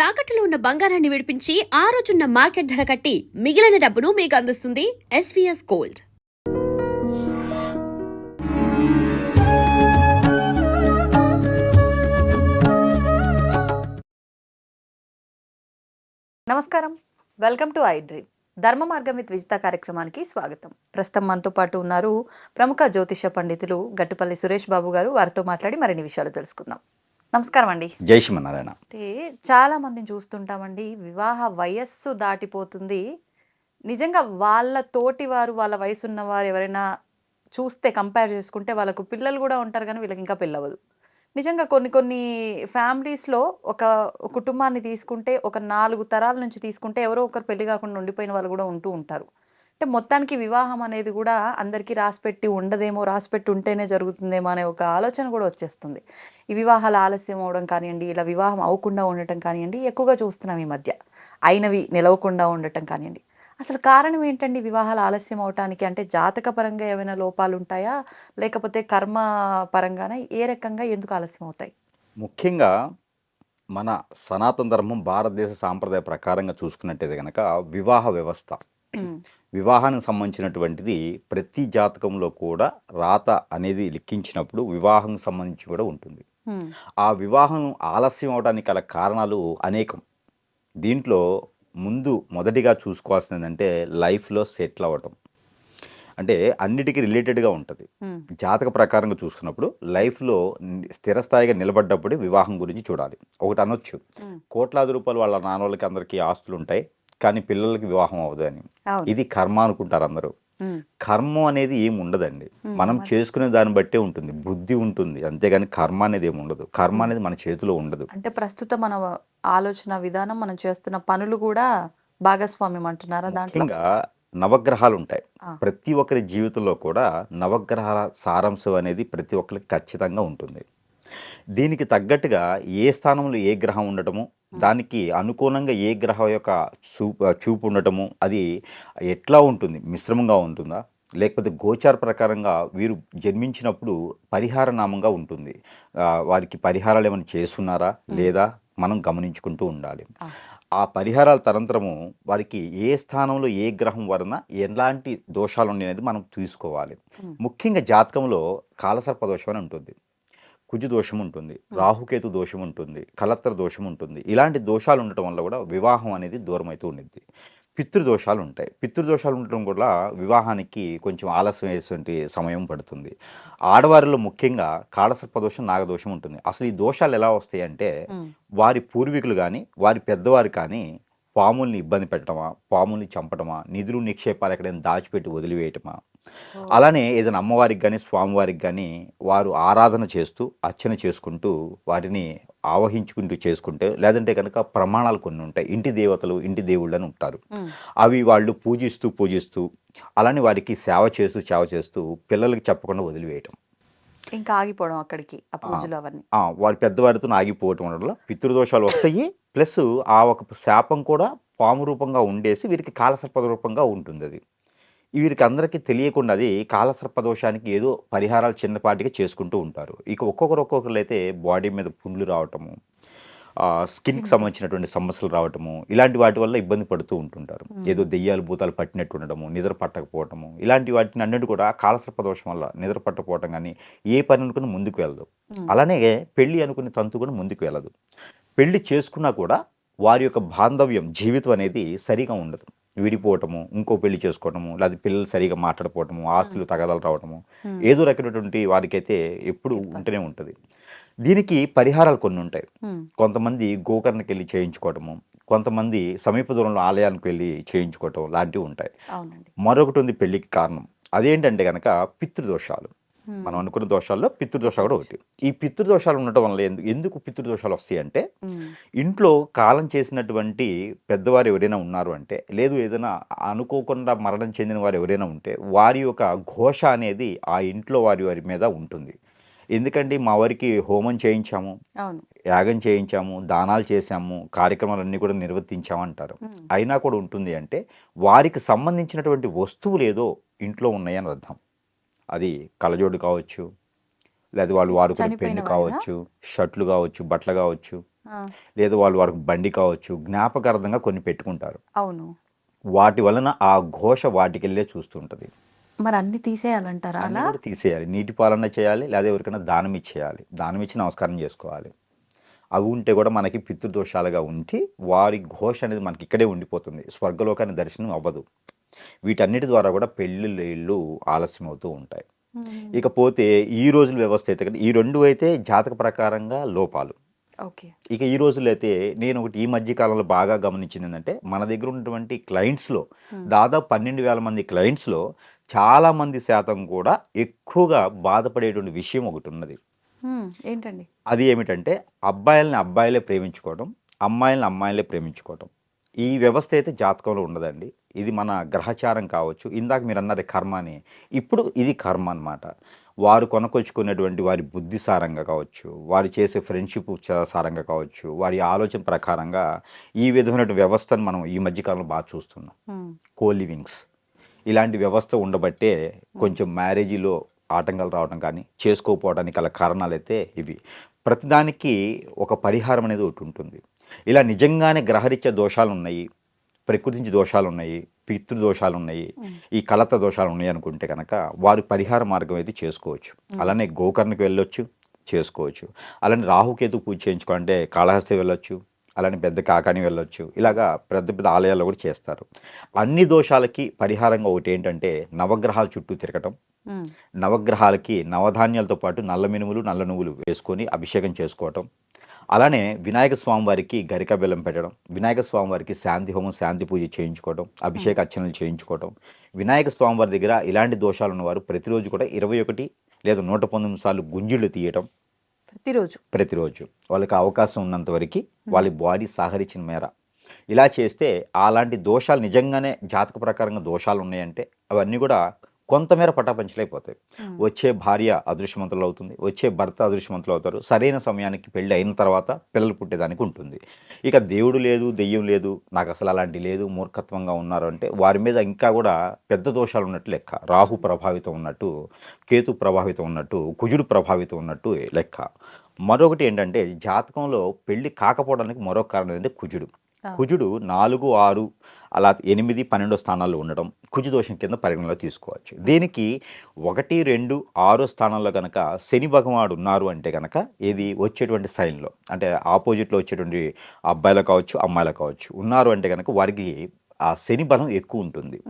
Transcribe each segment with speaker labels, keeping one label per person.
Speaker 1: తాకట్టులో ఉన్న బంగారాన్ని విడిపించి ఆ రోజున్న మార్కెట్ ధర కట్టి మిగిలిన డబ్బును మీకు అందిస్తుంది ఎస్వీఎస్ గోల్డ్
Speaker 2: నమస్కారం. Welcome to I dream Dharma Margam with Vijitha కార్యక్రమానికి స్వాగతం. ప్రస్తుతం మనతో పాటు ఉన్నారు ప్రముఖ జ్యోతిష పండితులు గట్టుపల్లి సురేష్ బాబు గారు. వారితో మాట్లాడి మరిన్ని విషయాలు తెలుసుకుందాం. నమస్కారం అండి
Speaker 3: జై శ్రీమన్నారాయణ.
Speaker 2: అయితే చాలా మందిని చూస్తుంటామండి వివాహ వయస్సు దాటిపోతుంది. నిజంగా వాళ్ళ తోటి వారు వాళ్ళ వయసు ఉన్న వారు ఎవరైనా చూస్తే కంపేర్ చేసుకుంటే వాళ్ళకు పిల్లలు కూడా ఉంటారు కానీ వీళ్ళకి ఇంకా పెళ్ళవదు నిజంగా కొన్ని కొన్ని ఫ్యామిలీస్లో ఒక కుటుంబాన్ని తీసుకుంటే ఒక నాలుగు తరాల నుంచి తీసుకుంటే ఎవరో ఒకరు పెళ్ళి కాకుండా ఉండిపోయిన వాళ్ళు కూడా ఉంటూ ఉంటారు. అంటే మొత్తానికి వివాహం అనేది కూడా అందరికీ రాసిపెట్టి ఉండదేమో రాసిపెట్టి ఉంటేనే జరుగుతుందేమో అనే ఒక ఆలోచన కూడా వచ్చేస్తుంది. ఈ వివాహాలు ఆలస్యం అవడం కానివ్వండి ఇలా వివాహం అవ్వకుండా ఉండటం కానివ్వండి ఎక్కువగా చూస్తున్నాం ఈ మధ్య. అయినవి నిలవకుండా ఉండటం కానివ్వండి. అసలు కారణం ఏంటండి వివాహాలు ఆలస్యం అవటానికి? అంటే జాతక పరంగా ఏమైనా లోపాలు ఉంటాయా? లేకపోతే కర్మ పరంగానే? ఏ రకంగా ఎందుకు ఆలస్యం అవుతాయి?
Speaker 3: ముఖ్యంగా మన సనాతన ధర్మం భారతదేశ సాంప్రదాయ ప్రకారంగా చూసుకున్నట్టయితే కనుక వివాహ వ్యవస్థ వివాహానికి సంబంధించినటువంటిది ప్రతి జాతకంలో కూడా రాత అనేది లిఖించినప్పుడు వివాహం సంబంధించి కూడా ఉంటుంది. ఆ వివాహం ఆలస్యం అవడానికి గల కారణాలు అనేకం. దీంట్లో ముందు మొదటిగా చూసుకోవాల్సింది ఏంటంటే లైఫ్లో సెటిల్ అవ్వటం. అంటే అన్నిటికీ రిలేటెడ్గా ఉంటుంది. జాతక ప్రకారంగా చూసుకున్నప్పుడు లైఫ్లో స్థిరస్థాయిగా నిలబడ్డప్పుడు వివాహం గురించి చూడాలి. ఒకటి అనొచ్చు. కోట్లాది రూపాయలు వాళ్ళ నాన్న వాళ్ళకి అందరికీ ఆస్తులు ఉంటాయి కానీ పిల్లలకి వివాహం అవ్వదు అని. ఇది కర్మ అనుకుంటారు అందరూ. కర్మ అనేది ఏం ఉండదండి. మనం చేసుకునే దాన్ని బట్టే ఉంటుంది. బుద్ధి ఉంటుంది. అంతేగాని కర్మ అనేది ఏమి ఉండదు. కర్మ అనేది మన చేతిలో ఉండదు.
Speaker 2: అంటే ప్రస్తుతం మన ఆలోచన విధానం మనం చేస్తున్న పనులు కూడా భాగస్వామ్యం అంటున్నారా దాంట్లో?
Speaker 3: నవగ్రహాలు ఉంటాయి. ప్రతి ఒక్కరి జీవితంలో కూడా నవగ్రహాల సారాంశం అనేది ప్రతి ఒక్కరికి ఖచ్చితంగా ఉంటుంది. దీనికి తగ్గట్టుగా ఏ స్థానంలో ఏ గ్రహం ఉండటము దానికి అనుకూలంగా ఏ గ్రహం యొక్క చూపు చూపు ఉండటము అది ఎట్లా ఉంటుంది? మిశ్రమంగా ఉంటుందా? లేకపోతే గోచార ప్రకారంగా వీరు జన్మించినప్పుడు పరిహార నామంగా ఉంటుంది. వారికి పరిహారాలు ఏమైనా చేస్తున్నారా? లేదా మనం గమనించుకుంటూ ఉండాలి.
Speaker 2: ఆ.
Speaker 3: పరిహారాల తరంతరము వారికి ఏ స్థానంలో ఏ గ్రహం వలన ఎలాంటి దోషాలు ఉన్నాయి అనేది మనం తీసుకోవాలి. ముఖ్యంగా జాతకంలో కాలసర్ప దోషం అని ఉంటుంది. కుజు దోషం ఉంటుంది రాహుకేతు దోషం ఉంటుంది కలత్ర దోషం ఉంటుంది ఇలాంటి దోషాలు ఉండటం వల్ల కూడా వివాహం అనేది దూరం అవుతూ ఉండిద్ది. పితృదోషాలు ఉంటాయి పితృదోషాలు ఉండటం కూడా వివాహానికి కొంచెం ఆలస్యం అయ్యేటువంటి సమయం పడుతుంది. ఆడవారిలో ముఖ్యంగా కాళసర్ప దోషం నాగదోషం ఉంటుంది. అసలు ఈ దోషాలు ఎలా వస్తాయి అంటే వారి పూర్వీకులు కానీ వారి పెద్దవారు కానీ పాముల్ని ఇబ్బంది పెట్టడమా పాముల్ని చంపడమా నిధులు నిక్షేపాలు ఎక్కడైనా దాచిపెట్టి వదిలివేయటమా అలానే ఏదైనా అమ్మవారికి కానీ స్వామివారికి కానీ వారు ఆరాధన చేస్తూ అర్చన చేసుకుంటూ వాటిని ఆవహించుకుంటూ చేసుకుంటే లేదంటే కనుక ప్రమాణాలు కొన్ని ఉంటాయి. ఇంటి దేవతలు ఇంటి దేవుళ్ళు అని ఉంటారు అవి వాళ్ళు పూజిస్తూ పూజిస్తూ అలానే వారికి సేవ చేస్తూ సేవ చేస్తూ పిల్లలకి చెప్పకుండా వదిలివేయటం.
Speaker 2: ఇంకా ఆగిపోవడం అక్కడికి ఆ పూజలు అవన్నీ.
Speaker 3: వారి పెద్దవారితో ఆగిపోవటం వల్ల పితృదోషాలు వస్తాయి. ప్లస్ ఆ ఒక శాపం కూడా పాము రూపంగా ఉండేసి వీరికి కాలసర్ప రూపంగా ఉంటుంది అది వీరికి అందరికీ తెలియకుండా అది కాలసర్ప దోషానికి ఏదో పరిహారాలు చిన్నపాటిగా చేసుకుంటూ ఉంటారు. ఇక ఒక్కొక్కరు ఒక్కొక్కరు అయితే బాడీ మీద పుండ్లు రావటము స్కిన్కి సంబంధించినటువంటి సమస్యలు రావటము ఇలాంటి వాటి వల్ల ఇబ్బంది పడుతూ ఉంటుంటారు. ఏదో దెయ్యాలు భూతాలు పట్టినట్టు ఉండడము నిద్ర పట్టకపోవటము ఇలాంటి వాటిని అన్నిటి కూడా కాలసర్ప దోషం వల్ల నిద్ర పట్టకపోవటం కానీ ఏ పని అనుకుని ముందుకు వెళ్ళదు
Speaker 2: ఉమ్,
Speaker 3: అలానే పెళ్ళి అనుకునే తంతు కూడా ముందుకు వెళ్ళదు పెళ్ళి చేసుకున్నా కూడా వారి యొక్క బాంధవ్యం జీవితం అనేది సరిగా ఉండదు. విడిపోవటము ఇంకో పెళ్ళి చేసుకోవటము లేదా పిల్లలు సరిగా మాట్లాడపోవటము ఆస్తులు తగదాలు రావటము ఏదో రకమైనటువంటి వారికైతే ఎప్పుడు ఉంటూనే ఉంటుంది. దీనికి పరిహారాలు కొన్ని ఉంటాయి. కొంతమంది గోకర్ణకి వెళ్ళి చేయించుకోవటము కొంతమంది సమీప దూరంలో ఆలయానికి వెళ్ళి చేయించుకోవటం లాంటివి ఉంటాయి. మరొకటి ఉంది పెళ్ళికి కారణం. అదేంటంటే కనుక పితృదోషాలు. మనం అనుకున్న దోషాల్లో పితృదోషాలు కూడా ఒకటి. ఈ పితృదోషాలు ఉండటం వల్ల ఎందుకు ఎందుకు పితృదోషాలు వస్తాయి అంటే ఇంట్లో కాలం చేసినటువంటి పెద్దవారు ఎవరైనా ఉన్నారు అంటే లేదు ఏదైనా అనుకోకుండా మరణం చెందిన వారు ఎవరైనా ఉంటే వారి యొక్క ఘోష అనేది ఆ ఇంట్లో వారి వారి మీద ఉంటుంది. ఎందుకంటే మా వారికి హోమం చేయించాము యాగం చేయించాము దానాలు చేశాము కార్యక్రమాలన్నీ కూడా నిర్వర్తించాము అంటారు. అయినా కూడా ఉంటుంది అంటే వారికి సంబంధించినటువంటి వస్తువులు ఏదో ఇంట్లో ఉన్నాయని అర్థం. అది కలజోడు కావచ్చు లేదా వాళ్ళు వాడుకునే పెన్ను? కావచ్చు షర్ట్లు కావచ్చు బట్టలు కావచ్చు లేదా వాళ్ళు వారికి బండి కావచ్చు జ్ఞాపకార్థంగా కొన్ని పెట్టుకుంటారు.
Speaker 2: అవును.
Speaker 3: వాటి వలన ఆ ఘోష వాటికి వెళ్ళే చూస్తుంటది.
Speaker 2: మరి అన్ని తీసేయాలంటారా అలా?
Speaker 3: తీసేయాలి. నీటి పాలన చేయాలి లేదా ఎవరికైనా దానం ఇచ్చేయాలి. దానం ఇచ్చి నమస్కారం చేసుకోవాలి. అవి ఉంటే కూడా మనకి పితృదోషాలుగా ఉండి వారి ఘోష అనేది మనకి ఇక్కడే ఉండిపోతుంది. స్వర్గలోకాన్ని దర్శనం అవ్వదు. వీటన్నిటి ద్వారా కూడా పెళ్ళిళ్ళు ఇళ్ళు ఆలస్యం అవుతూ ఉంటాయి. ఇకపోతే ఈ రోజుల వ్యవస్థ అయితే ఈ రెండు అయితే జాతక ప్రకారంగా లోపాలు.
Speaker 2: ఓకే.
Speaker 3: ఇక ఈ రోజుల్లో అయితే నేను ఒకటి ఈ మధ్య కాలంలో బాగా గమనించింది ఏంటంటే మన దగ్గర ఉన్నటువంటి క్లయింట్స్లో. దాదాపు పన్నెండు వేల మంది క్లయింట్స్లో చాలా మంది శాతం కూడా ఎక్కువగా బాధపడేటువంటి విషయం ఒకటి ఉన్నది.
Speaker 2: ఏంటండి?
Speaker 3: అది ఏమిటంటే అబ్బాయిల్ని అబ్బాయిలే ప్రేమించుకోవడం అమ్మాయిల్ని అమ్మాయిలే ప్రేమించుకోవడం ఈ వ్యవస్థ అయితే జాతకంలో ఉండదండి. ఇది మన గ్రహచారం కావచ్చు. ఇందాక మీరు అన్నది కర్మ అని ఇప్పుడు ఇది కర్మ అన్నమాట. వారు కొనకొచ్చుకున్నటువంటి వారి బుద్ధి సారంగా కావచ్చు వారు చేసే ఫ్రెండ్షిప్ సారంగా కావచ్చు వారి ఆలోచన ప్రకారంగా ఈ విధమైన వ్యవస్థను మనం ఈ మధ్యకాలంలో బాగా చూస్తున్నాం.
Speaker 2: మ్మ్.
Speaker 3: కో లివింగ్స్ ఇలాంటి వ్యవస్థ ఉండబట్టే కొంచెం మ్యారేజీలో ఆటంకాలు రావడం కానీ చేసుకోకపోవడానికి గల కారణాలు అయితే ఇవి. ప్రతిదానికి ఒక పరిహారం అనేది ఒకటి ఉంటుంది. ఇలా నిజంగానే గ్రహరీత్యా దోషాలు ఉన్నాయి ప్రకృతి నుంచి దోషాలు ఉన్నాయి పితృ దోషాలు ఉన్నాయి. ఈ కలత దోషాలు ఉన్నాయి అనుకుంటే కనుక వారి పరిహార మార్గం అయితే చేసుకోవచ్చు. అలానే గోకర్ణకి వెళ్ళొచ్చు చేసుకోవచ్చు. అలానే రాహుకేతు పూజ చేయించుకోవాలంటే కాళహస్తి వెళ్ళొచ్చు అలానే పెద్ద కాకాని వెళ్ళొచ్చు. ఇలాగా పెద్ద పెద్ద ఆలయాల్లో కూడా చేస్తారు. అన్ని దోషాలకి పరిహారంగా ఒకటి ఏంటంటే నవగ్రహాల చుట్టూ తిరగటం. నవగ్రహాలకి నవధాన్యాలతో పాటు నల్ల మినుములు నల్ల నువ్వులు వేసుకొని అభిషేకం చేసుకోవటం. అలానే వినాయక స్వామి వారికి గరిక బెల్లం పెట్టడం. వినాయక స్వామి వారికి శాంతి హోమం శాంతి పూజ చేయించుకోవడం అభిషేక అర్చనలు చేయించుకోవడం వినాయక స్వామి వారి దగ్గర ఇలాంటి దోషాలు ఉన్నవారు ప్రతిరోజు కూడా ఇరవై ఒకటి లేదా నూట పంతొమ్మిది సార్లు గుంజిళ్ళు తీయటం.
Speaker 2: ప్రతిరోజు.
Speaker 3: ప్రతిరోజు. వాళ్ళకి అవకాశం ఉన్నంత వరకు వాళ్ళ బాడీ సహరించిన మేర. ఇలా చేస్తే అలాంటి దోషాలు నిజంగానే జాతక ప్రకారంగా దోషాలు ఉన్నాయంటే అవన్నీ కూడా కొంతమేర పటాపంచలైపోతాయి. వచ్చే భార్య అదృశ్యమంతులు అవుతుంది వచ్చే భర్త అదృశ్యమంతులు అవుతారు సరైన సమయానికి పెళ్ళి అయిన తర్వాత పిల్లలు పుట్టేదానికి ఉంటుంది. ఇక దేవుడు లేదు దెయ్యం లేదు నాకు అసలు అలాంటి లేదు మూర్ఖత్వంగా ఉన్నారు అంటే వారి మీద ఇంకా కూడా పెద్ద దోషాలు ఉన్నట్టు లెక్క. రాహు ప్రభావితం ఉన్నట్టు కేతు ప్రభావితం ఉన్నట్టు కుజుడు ప్రభావితం ఉన్నట్టు లెక్క. మరొకటి ఏంటంటే జాతకంలో పెళ్ళి కాకపోవడానికి మరొక కారణం ఏంటంటే కుజుడు. కుజుడు నాలుగు ఆరు అలా ఎనిమిది పన్నెండో స్థానాల్లో ఉండడం కుజు దోషం కింద పరిగణలో తీసుకోవచ్చు. దీనికి ఒకటి రెండు ఆరో స్థానాల్లో కనుక శని భగవానుడు ఉన్నారు అంటే కనుక ఇది వచ్చేటువంటి సైన్లో. అంటే ఆపోజిట్లో వచ్చేటువంటి అబ్బాయిలు కావచ్చు అమ్మాయిలు కావచ్చు ఉన్నారు అంటే కనుక వారికి ఆ శని బలం ఎక్కువ ఉంటుంది.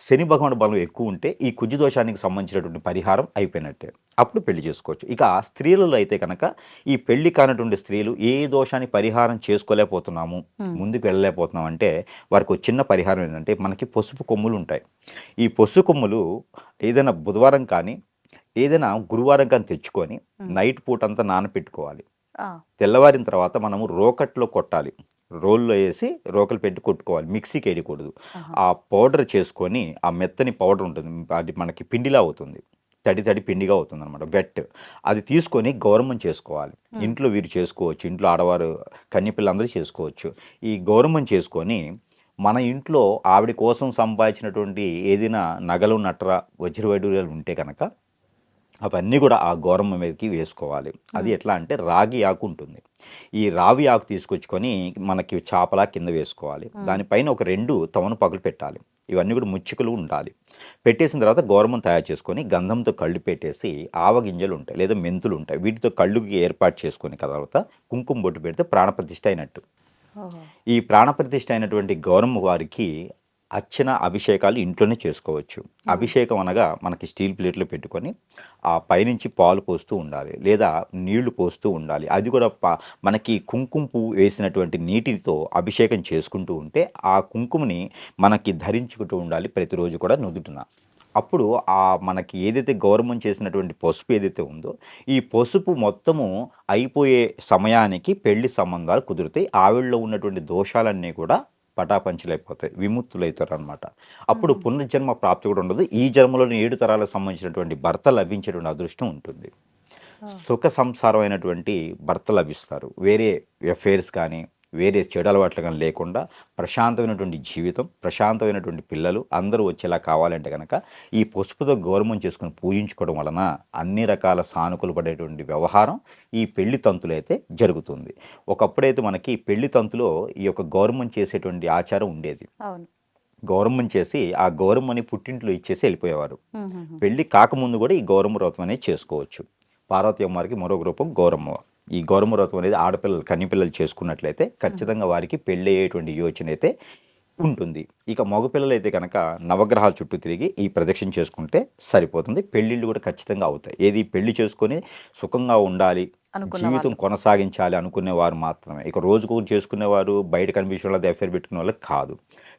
Speaker 3: శని భగవానుడు బలం ఎక్కువ ఉంటే ఈ కుజు దోషానికి సంబంధించినటువంటి పరిహారం అయిపోయినట్టే. అప్పుడు పెళ్ళి చేసుకోవచ్చు. ఇక స్త్రీలలో అయితే కనుక ఈ పెళ్ళి కానటువంటి స్త్రీలు ఏ దోషాన్ని పరిహారం చేసుకోలేకపోతున్నాము. ముందుకు వెళ్ళలేకపోతున్నాం అంటే వారికి ఒక చిన్న పరిహారం ఏంటంటే మనకి పసుపు కొమ్ములు ఉంటాయి. ఈ పసుపు కొమ్ములు ఏదైనా బుధవారం కానీ ఏదైనా గురువారం కానీ తెచ్చుకొని. నైట్ పూట అంతా నానపెట్టుకోవాలి.
Speaker 2: ఆ,
Speaker 3: తెల్లవారిన తర్వాత మనము రోకట్లో కొట్టాలి. రోల్లో వేసి రోకలు పెట్టి కొట్టుకోవాలి. మిక్సీకి వేయకూడదు. ఆ పౌడర్ చేసుకొని ఆ మెత్తని పౌడర్ ఉంటుంది. అది మనకి పిండిలా అవుతుంది. తడి తడి పిండిగా అవుతుంది అనమాట వెట్. అది తీసుకొని గౌరవం చేసుకోవాలి. ఇంట్లో వీరు చేసుకోవచ్చు. ఇంట్లో ఆడవారు కన్యపిల్లందరూ చేసుకోవచ్చు. ఈ గౌరవం చేసుకొని మన ఇంట్లో ఆవిడ కోసం సంపాదించినటువంటి ఏదైనా నగలు నట్ర వజ్రవైడూర్యాలు ఉంటే కనుక అవన్నీ కూడా ఆ గౌరమ్మ మీదకి వేసుకోవాలి. అది ఎట్లా అంటే రాగి ఆకు ఉంటుంది. ఈ రావి ఆకు తీసుకొచ్చుకొని మనకి చాపలా కింద వేసుకోవాలి. దానిపైన ఒక రెండు తమలపాకులు పెట్టాలి. ఇవన్నీ కూడా ముచ్చుకలు ఉండాలి. పెట్టేసిన తర్వాత గౌరవం తయారు చేసుకొని గంధంతో కళ్ళు పెట్టేసి ఆవ గింజలు ఉంటాయి లేదా మెంతులు ఉంటాయి. వీటితో కళ్ళుకి ఏర్పాటు చేసుకొని తర్వాత కుంకుమ బొట్టు పెడితే ప్రాణప్రతిష్ఠ అయినట్టు. ఈ ప్రాణప్రతిష్ఠ అయినటువంటి గౌరమ్మ వారికి అర్చన అభిషేకాలు ఇంట్లోనే చేసుకోవచ్చు. అభిషేకం అనగా మనకి స్టీల్ ప్లేట్లో పెట్టుకొని ఆ పైనుంచి పాలు పోస్తూ ఉండాలి లేదా నీళ్ళు పోస్తూ ఉండాలి. అది కూడా ప- మనకి కుంకుమ పువ్వు వేసినటువంటి నీటితో అభిషేకం చేసుకుంటూ ఉంటే ఆ కుంకుమని మనకి ధరించుకుంటూ ఉండాలి ప్రతిరోజు కూడా నుదుటిన. అప్పుడు ఆ మనకి ఏదైతే గౌరవం చేసినటువంటి పసుపు ఏదైతే ఉందో ఈ పసుపు మొత్తము అయిపోయే సమయానికి పెళ్ళి సంబంధాలు కుదురుతాయి. ఆవిడలో ఉన్నటువంటి దోషాలన్నీ కూడా పటాపంచలైపోతాయి విముక్తులవుతారు అనమాట అప్పుడు పునర్జన్మ ప్రాప్తి కూడా ఉండదు. ఈ జన్మలోని ఏడు తరాలకు సంబంధించినటువంటి భర్త లభించేటువంటి అదృష్టం ఉంటుంది. సుఖ సంసారం అయినటువంటి భర్త లభిస్తారు. వేరే అఫేర్స్ కానీ వేరే చెడు అలవాట్లు కానీ లేకుండా ప్రశాంతమైనటువంటి జీవితం ప్రశాంతమైనటువంటి పిల్లలు అందరూ వచ్చేలా కావాలంటే కనుక ఈ పసుపుతో గౌరవం చేసుకుని పూజించుకోవడం వలన అన్ని రకాల సానుకూలు పడేటువంటి వ్యవహారం ఈ పెళ్ళి తంతులు అయితే జరుగుతుంది. ఒకప్పుడైతే మనకి పెళ్ళి తంతులో ఈ యొక్క గౌరవం చేసేటువంటి ఆచారం ఉండేది.
Speaker 2: అవును.
Speaker 3: గౌరవం చేసి ఆ గౌరమ్మని పుట్టింట్లో ఇచ్చేసి వెళ్ళిపోయేవారు. పెళ్ళి కాకముందు కూడా ఈ గౌరమ్మ వ్రతం అనేది చేసుకోవచ్చు. పార్వతీ అమ్మవారికి మరొక రూపం గౌరమ్మ ఈ వ్రతం అనేది ఆడపిల్లలు కన్నిపిల్లలు చేసుకున్నట్లయితే ఖచ్చితంగా వారికి పెళ్ళి అయ్యేటువంటి యోచన అయితే ఉంటుంది. ఇక మగపిల్లలు అయితే కనుక నవగ్రహాల చుట్టూ తిరిగి ఈ ప్రదక్షిణ చేసుకుంటే సరిపోతుంది. పెళ్ళిళ్ళు కూడా ఖచ్చితంగా అవుతాయి. ఏది పెళ్ళి చేసుకొని సుఖంగా ఉండాలి జీవితం కొనసాగించాలి అనుకునేవారు మాత్రమే. ఇక రోజుకు చేసుకునేవారు బయట కనిపించడం వాళ్ళ ఎఫైర్ పెట్టుకునే వాళ్ళకి కాదు.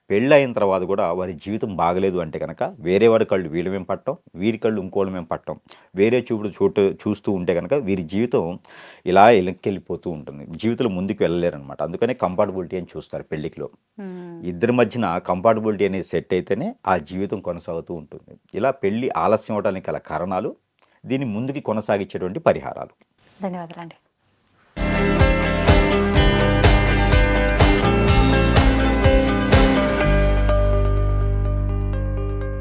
Speaker 3: పెళ్ళి అయిన తర్వాత కూడా వారి జీవితం బాగలేదు అంటే కనుక వేరే వాడి కళ్ళు వీళ్ళ మేము పట్టం వీరి కళ్ళు ఇంకోళ్ళ మేము పట్టం వేరే చూపుడు చూటు చూస్తూ ఉంటే కనుక వీరి జీవితం ఇలా వెళ్ళిపోతూ ఉంటుంది. జీవితంలో ముందుకు వెళ్ళలేరు అనమాట అందుకనే కంపాటబిలిటీ అని చూస్తారు పెళ్ళికిలో
Speaker 2: ఉమ్.
Speaker 3: ఇద్దరి మధ్యన కంపాటబిలిటీ అనేది సెట్ అయితేనే ఆ జీవితం కొనసాగుతూ ఉంటుంది. ఇలా పెళ్ళి ఆలస్యం అవడానికి గల కారణాలు దీన్ని ముందుకి కొనసాగించేటువంటి పరిహారాలు.
Speaker 2: ధన్యవాదాలండి.